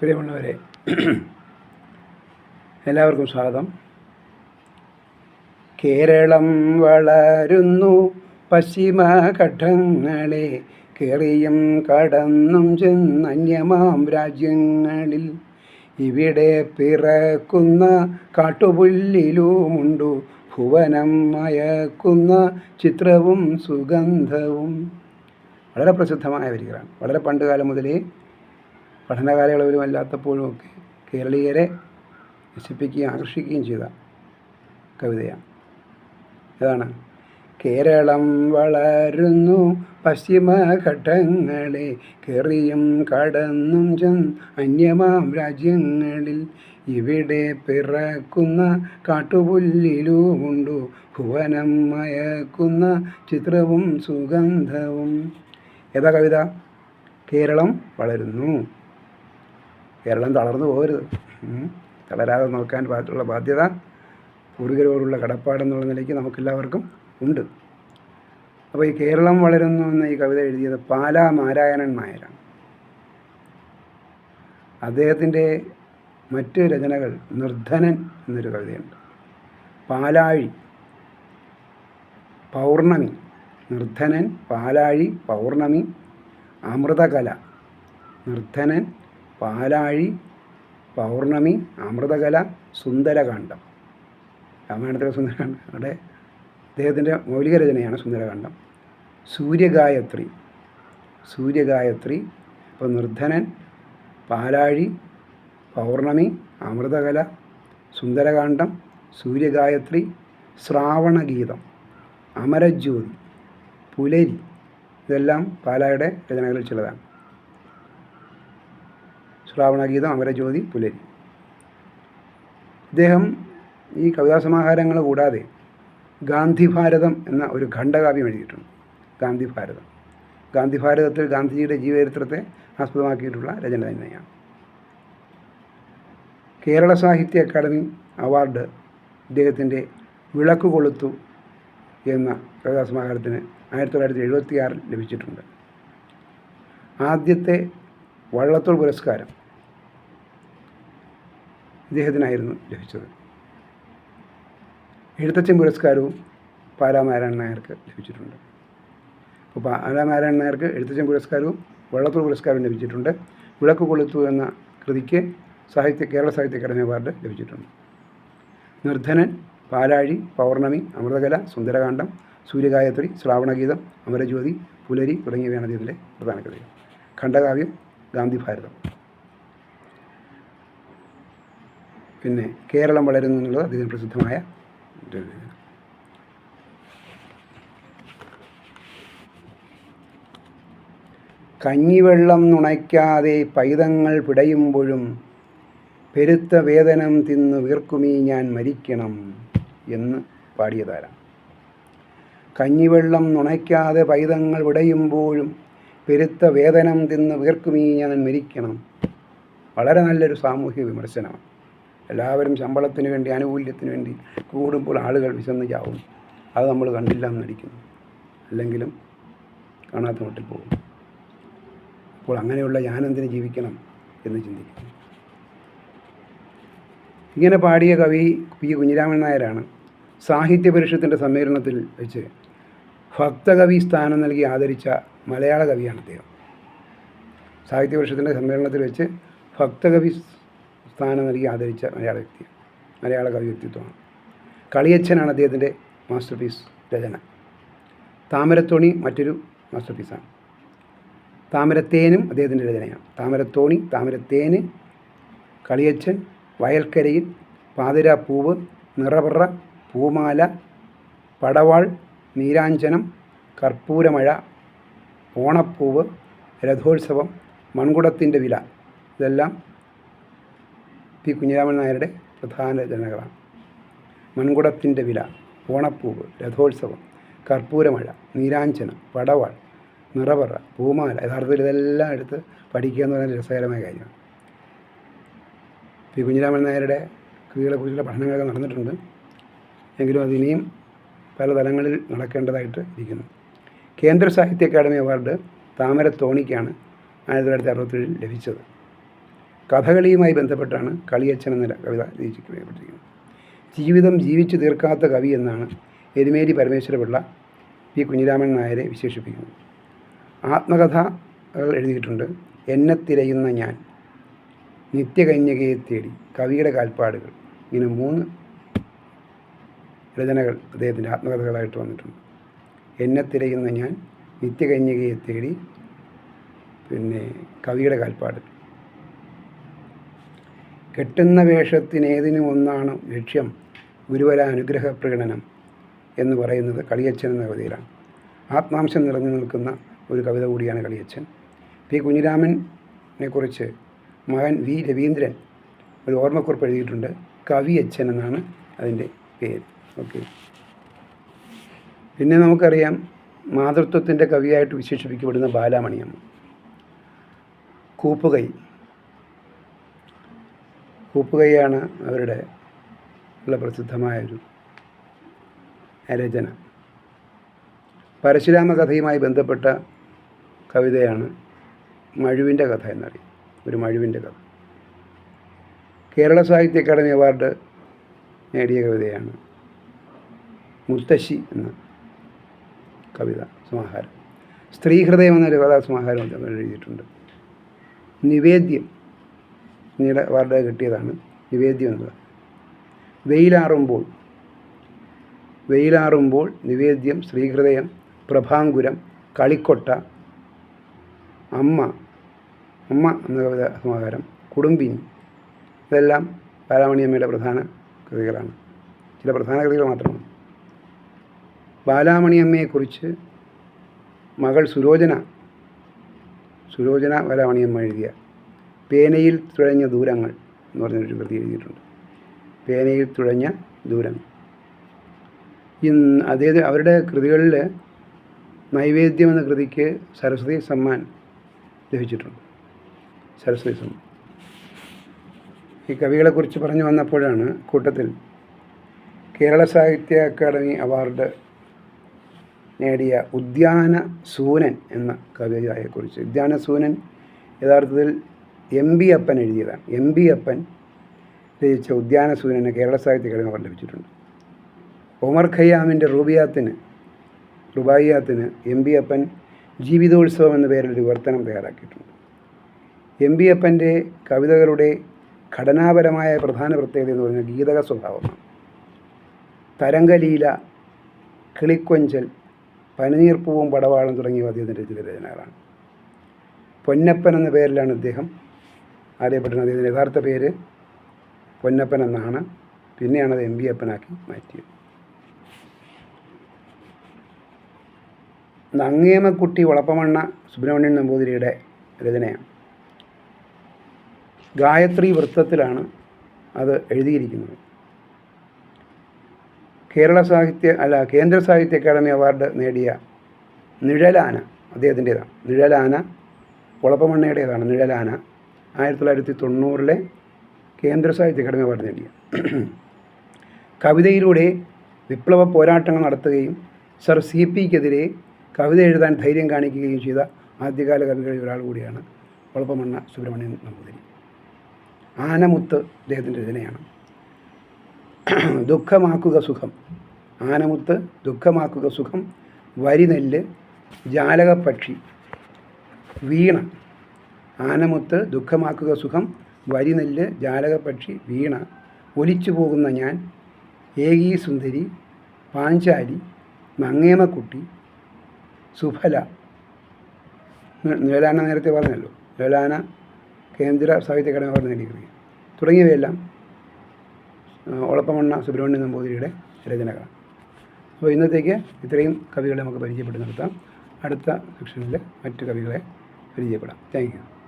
പ്രിയമുള്ളവരെ എല്ലാവർക്കും സ്വാഗതം. കേരളം വളരുന്നു പശ്ചിമ ഘട്ടങ്ങളെ കേറിയും കടന്നും ചെന്നന്യമാം രാജ്യങ്ങളിൽ. ഇവിടെ പിറക്കുന്ന കാട്ടുപുല്ലിലുമുണ്ടു ഭുവനം മയക്കുന്ന ചിത്രവും സുഗന്ധവും. വളരെ പ്രസിദ്ധമായ വരികളാണ്. വളരെ പണ്ടുകാലം മുതലേ അല്ലാത്തപ്പോഴും ഒക്കെ കേരളീയരെ നശിപ്പിക്കുകയും ആകർഷിക്കുകയും ചെയ്ത കവിതയാണ്. ഏതാണ് കേരളം വളരുന്നു പശ്ചിമഘട്ടങ്ങളെ കെറിയും കടന്നും ചെന്ന് അന്യമാം രാജ്യങ്ങളിൽ ഇവിടെ പിറക്കുന്ന കാട്ടുപുല്ലിലുമുണ്ടു ഭുവനം മയക്കുന്ന ചിത്രവും സുഗന്ധവും. ഏതാ കവിത? കേരളം വളരുന്നു കേരളം തളർന്നു പോകരുത്. തളരാതെ നോക്കാൻ പാട്ടുള്ള ബാധ്യത പൂർവികരോടുള്ള കടപ്പാടെന്നുള്ള നിലയ്ക്ക് നമുക്കെല്ലാവർക്കും ഉണ്ട്. അപ്പോൾ ഈ കേരളം വളരുന്നു എന്ന ഈ കവിത എഴുതിയത് പാലാ നാരായണൻ നായരാണ്. അദ്ദേഹത്തിന്റെ മറ്റ് രചനകൾ നിർദ്ധനൻ എന്നൊരു കവിതയുണ്ട്. പാലാഴി പൗർണമി നിർദ്ധനൻ പാലാഴി പൗർണമി അമൃതകല നിർധനൻ പാലാഴി പൗർണമി അമൃതകല സുന്ദരകാന്ഡം. രാമായണത്തിലെ സുന്ദരകാന്ഡം. അവിടെ അദ്ദേഹത്തിന്റെ മൗലിക രചനയാണ് സുന്ദരകാന്ഡം. സൂര്യഗായത്രി. സൂര്യഗായത്രി ഇപ്പോൾ നിർധനൻ പാലാഴി പൗർണമി അമൃതകല സുന്ദരകാന്ഡം സൂര്യഗായത്രി ശ്രാവണഗീതം അമരജ്യോതി പുലരി. ഇതെല്ലാം പാലായുടെ രചനകളിൽ ചിലതാണ്. ശ്രാവണഗീതം അമരജ്യോതി പുലരി. ഇദ്ദേഹം ഈ കവിതാസമാഹാരങ്ങൾ കൂടാതെ ഗാന്ധി ഭാരതം എന്ന ഒരു ഖണ്ഡകാവ്യം എഴുതിയിട്ടുണ്ട്. ഗാന്ധി ഭാരതം ഗാന്ധി ഭാരതത്തിൽ ഗാന്ധിജിയുടെ ജീവചരിത്രത്തെ ആസ്പദമാക്കിയിട്ടുള്ള രചന തന്നെയാണ്. കേരള സാഹിത്യ അക്കാദമി അവാർഡ് ഇദ്ദേഹത്തിന്റെ വിളക്ക് കൊളുത്തു എന്ന കവിതാസമാഹാരത്തിന് ആയിരത്തി തൊള്ളായിരത്തി എഴുപത്തിയാറിൽ ലഭിച്ചിട്ടുണ്ട്. ആദ്യത്തെ വള്ളത്തോൾ പുരസ്കാരം ഇദ്ദേഹത്തിനായിരുന്നു ലഭിച്ചത്. എഴുത്തച്ഛൻ പുരസ്കാരവും പാലാനാരായണൻ നായർക്ക് ലഭിച്ചിട്ടുണ്ട്. അപ്പോൾ പാലാനാരായണൻ നായർക്ക് എഴുത്തച്ഛൻ പുരസ്കാരവും വള്ളത്തോൾ പുരസ്കാരവും ലഭിച്ചിട്ടുണ്ട്. വിളക്ക് കൊളുത്തു എന്ന കൃതിക്ക് സാഹിത്യ കേരള സാഹിത്യ അക്കാദമി അവാർഡ് ലഭിച്ചിട്ടുണ്ട്. നിർധനൻ പാലാഴി പൗർണമി അമൃതകല സുന്ദരകാന്ഡം സൂര്യഗായത്രി ശ്രാവണഗീതം അമരജ്യോതി പുലരി തുടങ്ങിയവയാണ് അദ്ദേഹത്തിന്റെ പ്രധാന കൃതികൾ. ഖണ്ഡകാവ്യം ഗാന്ധി ഭാരതം പിന്നെ കേരളം വളരുന്നു എന്നുള്ളത് അദ്ദേഹം പ്രസിദ്ധമായ. കഞ്ഞിവെള്ളം നുണയ്ക്കാതെ പൈതങ്ങൾ പിടയുമ്പോഴും പെരുത്ത വേദനം തിന്നു വീർക്കുമീ ഞാൻ മരിക്കണം എന്ന് പാടിയതാരാണ് കഞ്ഞിവെള്ളം നുണയ്ക്കാതെ പൈതങ്ങൾ വിടയുമ്പോഴും പെരുത്ത വേദനം തിന്ന് വീർക്കുമീ ഞാൻ മരിക്കണം. വളരെ നല്ലൊരു സാമൂഹ്യ വിമർശനമാണ്. എല്ലാവരും ശമ്പളത്തിന് വേണ്ടി ആനുകൂല്യത്തിന് വേണ്ടി കൂടുമ്പോൾ ആളുകൾ വിശന്ന് ചാവും. അത് നമ്മൾ കണ്ടില്ല എന്ന് നടിക്കുന്നു. അല്ലെങ്കിലും കാണാത്ത മട്ടിൽ പോകും. അപ്പോൾ അങ്ങനെയുള്ള ഞാനെന്തിന് ജീവിക്കണം എന്ന് ചിന്തിക്കുന്നു. ഇങ്ങനെ പാടിയ കവി പി കുഞ്ഞിരാമൻ നായരാണ് സാഹിത്യ പരിഷത്തിന്റെ സമ്മേളനത്തിൽ വെച്ച് ഭക്തകവി സ്ഥാനം നൽകി ആദരിച്ച മലയാള കവിയാണ് അദ്ദേഹം. സാഹിത്യ പരിഷത്തിന്റെ സമ്മേളനത്തിൽ വെച്ച് ഭക്തകവി സ്ഥാനം നൽകി ആദരിച്ച മലയാള വ്യക്തി മലയാള കവി വ്യക്തിത്വമാണ്. കളിയച്ഛനാണ് അദ്ദേഹത്തിന്റെ മാസ്റ്റർ പീസ് രചന. താമരത്തോണി മറ്റൊരു മാസ്റ്റർ പീസാണ് താമരത്തേനും അദ്ദേഹത്തിന്റെ രചനയാണ്. താമരത്തോണി താമരത്തേന് കളിയച്ഛൻ വയൽക്കരയിൽ പാതിരാപ്പൂവ് നിറപറ പൂമാല പടവാൾ നീരാഞ്ജനം കർപ്പൂരമഴ ഓണപ്പൂവ് രഥോത്സവം മൺകുടത്തിന്റെ വില. ഇതെല്ലാം പി കുഞ്ഞിരാമൻ നായരുടെ പ്രധാന രചനകളാണ്. മൺകുടത്തിന്റെ വില ഓണപ്പൂവ് രഥോത്സവം കർപ്പൂരമഴ നീരാഞ്ചനം പടവാൾ നിറപറ പൂമാല യഥാർത്ഥത്തിൽ ഇതെല്ലാം എടുത്ത് പഠിക്കുക എന്ന് പറയുന്നത് രസകരമായ കാര്യമാണ്. പി കുഞ്ഞിരാമൻ നായരുടെ കൃതികളെക്കുറിച്ചുള്ള പഠനങ്ങളൊക്കെ നടന്നിട്ടുണ്ട്. എങ്കിലും അതിനിയും പല തലങ്ങളിൽ നടക്കേണ്ടതായിട്ട് ഇരിക്കുന്നു. കേന്ദ്ര സാഹിത്യ അക്കാദമി അവാർഡ് താമര തോണിക്കാണ് ആയിരത്തി തൊള്ളായിരത്തി അറുപത്തേഴിൽ ലഭിച്ചത്. കഥകളിയുമായി ബന്ധപ്പെട്ടാണ് കളിയച്ഛൻ എന്ന കവിത രചിക്കപ്പെട്ടിരിക്കുന്നത്. ജീവിതം ജീവിച്ചു തീർക്കാത്ത കവി എന്നാണ് എരുമേലി പരമേശ്വരപിള്ള പി കുഞ്ഞിരാമൻ നായരെ വിശേഷിപ്പിക്കുന്നത്. ആത്മകഥകൾ എഴുതിയിട്ടുണ്ട് എന്നെ തിരയുന്ന ഞാൻ. നിത്യകന്യകയെ തേടി കവിയുടെ കാൽപ്പാടുകൾ. ഇങ്ങനെ മൂന്ന് രചനകൾ അദ്ദേഹത്തിന്റെ ആത്മകഥകളായിട്ട് വന്നിട്ടുണ്ട്. എന്നെ തിരയുന്ന ഞാൻ നിത്യകന്യകയെ തേടി പിന്നെ കവിയുടെ കാൽപ്പാട്. കെട്ടുന്ന വേഷത്തിനേതിനും ഒന്നാണ് ലക്ഷ്യം ഗുരുവര അനുഗ്രഹ പ്രകടനം എന്ന് പറയുന്നത് കളിയച്ഛൻ എന്ന കവിതയിലാണ്. ആത്മാംശം നിറഞ്ഞു നിൽക്കുന്ന ഒരു കവിത കൂടിയാണ് കളിയച്ഛൻ. പി. കുഞ്ഞിരാമനെ കുറിച്ച് മകൻ വി. രവീന്ദ്രൻ ഒരു ഓർമ്മക്കുറിപ്പ് എഴുതിയിട്ടുണ്ട്. കവിയച്ഛൻ എന്നാണ് അതിന്റെ പേര്. ഓക്കെ. പിന്നെ നമുക്കറിയാം മാതൃത്വത്തിന്റെ കവിയായിട്ട് വിശേഷിപ്പിക്കപ്പെടുന്ന ബാലാമണിയമ്മ. കൂപ്പുകൈ. കൂപ്പുകൈയാണ് അവരുടെ ഉള്ള പ്രസിദ്ധമായൊരു രചന. പരശുരാമ കഥയുമായി ബന്ധപ്പെട്ട കവിതയാണ് മഴുവിന്റെ കഥ എന്നറിയും. ഒരു മഴുവിന്റെ കഥ. കേരള സാഹിത്യ അക്കാദമി അവാർഡ് നേടിയ കവിതയാണ് മുത്തശ്ശി എന്ന കവിത സമാഹാരം. സ്ത്രീഹൃദയം എന്നൊരു കഥാസമാഹാരം അദ്ദേഹം എഴുതിയിട്ടുണ്ട്. നിവേദ്യം. പിന്നീട് അവാർഡ് കിട്ടിയതാണ് നിവേദ്യം എന്നത്. വെയിലാറുമ്പോൾ വെയിലാറുമ്പോൾ നിവേദ്യം ശ്രീഹൃദയം പ്രഭാങ്കുരം കളിക്കൊട്ട അമ്മ അമ്മ എന്ന സമാഹാരം കുടുംബിനി ഇതെല്ലാം ബാലാമണിയമ്മയുടെ പ്രധാന കൃതികളാണ്. ചില പ്രധാന കൃതികൾ മാത്രമാണ്. ബാലാമണിയമ്മയെക്കുറിച്ച് മകൾ സുലോചന സുലോചന ബാലാമണിയമ്മ എഴുതിയ പേനയിൽ തുഴഞ്ഞ ദൂരങ്ങൾ എന്ന് പറഞ്ഞൊരു കൃതി എഴുതിയിട്ടുണ്ട്. പേനയിൽ തുഴഞ്ഞ ദൂരങ്ങൾ. ഇന്ന് അതേത് അവരുടെ കൃതികളിൽ നൈവേദ്യം എന്ന കൃതിക്ക് സരസ്വതി സമ്മാൻ ലഭിച്ചിട്ടുണ്ട്. സരസ്വതി സമ്മാൻ. ഈ കവികളെക്കുറിച്ച് പറഞ്ഞു വന്നപ്പോഴാണ് കൂട്ടത്തിൽ കേരള സാഹിത്യ അക്കാദമി അവാർഡ് നേടിയ ഉദ്യാന സൂനൻ എന്ന കവിതയെക്കുറിച്ച് ഉദ്യാന സൂനൻ യഥാർത്ഥത്തിൽ എം ബി അപ്പൻ എഴുതിയതാണ്. എം ബി അപ്പൻ രചിച്ച ഉദ്യാന സൂനന് കേരള സാഹിത്യ അക്കാദമി അവാർഡ് ലഭിച്ചിട്ടുണ്ട് ഒമർ ഖയ്യാമിന്റെ റൂബിയാത്തിന് റുബായിയാത്തിന് എം ബി അപ്പൻ ജീവിതോത്സവം എന്ന പേരിൽ ഒരു വിവർത്തനം തയ്യാറാക്കിയിട്ടുണ്ട്. എം ബി അപ്പന്റെ കവിതകളുടെ ഘടനാപരമായ പ്രധാന പ്രത്യേകത എന്ന് പറയുന്നത് ഗീതക സ്വഭാവമാണ്. തരംഗലീല കിളിക്കൊഞ്ചൽ പനിനീർപ്പൂവും പടവാളും തുടങ്ങിയ അദ്ദേഹത്തിന്റെ രചനകളാണ് പൊന്നപ്പൻ എന്ന പേരിലാണ് അദ്ദേഹം അറിയപ്പെടുന്നത് അദ്ദേഹത്തിന്റെ യഥാർത്ഥ പേര് പൊന്നപ്പൻ എന്നാണ്. പിന്നെയാണ് അത് എം ബി അപ്പനാക്കി മാറ്റിയത്. നങ്ങേമക്കുട്ടി വളപ്പമണ്ണ സുബ്രഹ്മണ്യൻ നമ്പൂതിരിയുടെ രചനയാണ്. ഗായത്രി വൃത്തത്തിലാണ് അത് എഴുതിയിരിക്കുന്നത്. കേരള സാഹിത്യ അല്ല കേന്ദ്ര സാഹിത്യ അക്കാദമി അവാർഡ് നേടിയ നിഴലാന അദ്ദേഹത്തിന്റേതാണ്. നിഴലാന കുളപ്പമണ്ണയുടേതാണ് നിഴലാന. ആയിരത്തി തൊള്ളായിരത്തി തൊണ്ണൂറിലെ കേന്ദ്ര സാഹിത്യ അക്കാദമി അവാർഡ് നേടിയ കവിതയിലൂടെ വിപ്ലവ പോരാട്ടങ്ങൾ നടത്തുകയും സർ സി പിക്കെതിരെ കവിത എഴുതാൻ ധൈര്യം കാണിക്കുകയും ചെയ്ത ആദ്യകാല കവികളിൽ ഒരാൾ കൂടിയാണ് കുളപ്പമണ്ണ സുബ്രഹ്മണ്യൻ നമ്പൂതിരി. ആനമുത്ത് അദ്ദേഹത്തിന്റെ രചനയാണ്. ദുഃഖമാക്കുക സുഖം. ആനമുത്ത് ദുഃഖമാക്കുക സുഖം. വരിനെല്ല് ജാലകപ്പക്ഷി വീണ. ആനമുത്ത് ദുഃഖമാക്കുക സുഖം വരിനെല്ല് ജാലകപക്ഷി വീണ ഒലിച്ചു പോകുന്ന ഞാൻ ഏകീ സുന്ദരി പാഞ്ചാലി നങ്ങേമക്കുട്ടി സുഫല. നി- നിഴലാന നേരത്തെ പറഞ്ഞല്ലോ. നിഴലാന കേന്ദ്ര സാഹിത്യ അക്കാദമി അവാർഡ് നേടിയിരിക്കുന്നത് തുടങ്ങിയവയെല്ലാം ഒളപ്പമണ്ണ സുബ്രഹ്മണ്യ നമ്പൂതിരിയുടെ രചനകളാണ്. അപ്പോൾ ഇന്നത്തേക്ക് ഇത്രയും കവികളെ നമുക്ക് പരിചയപ്പെട്ട് നിർത്താം. അടുത്ത സെക്ഷനിൽ മറ്റു കവികളെ പരിചയപ്പെടാം. Thank you.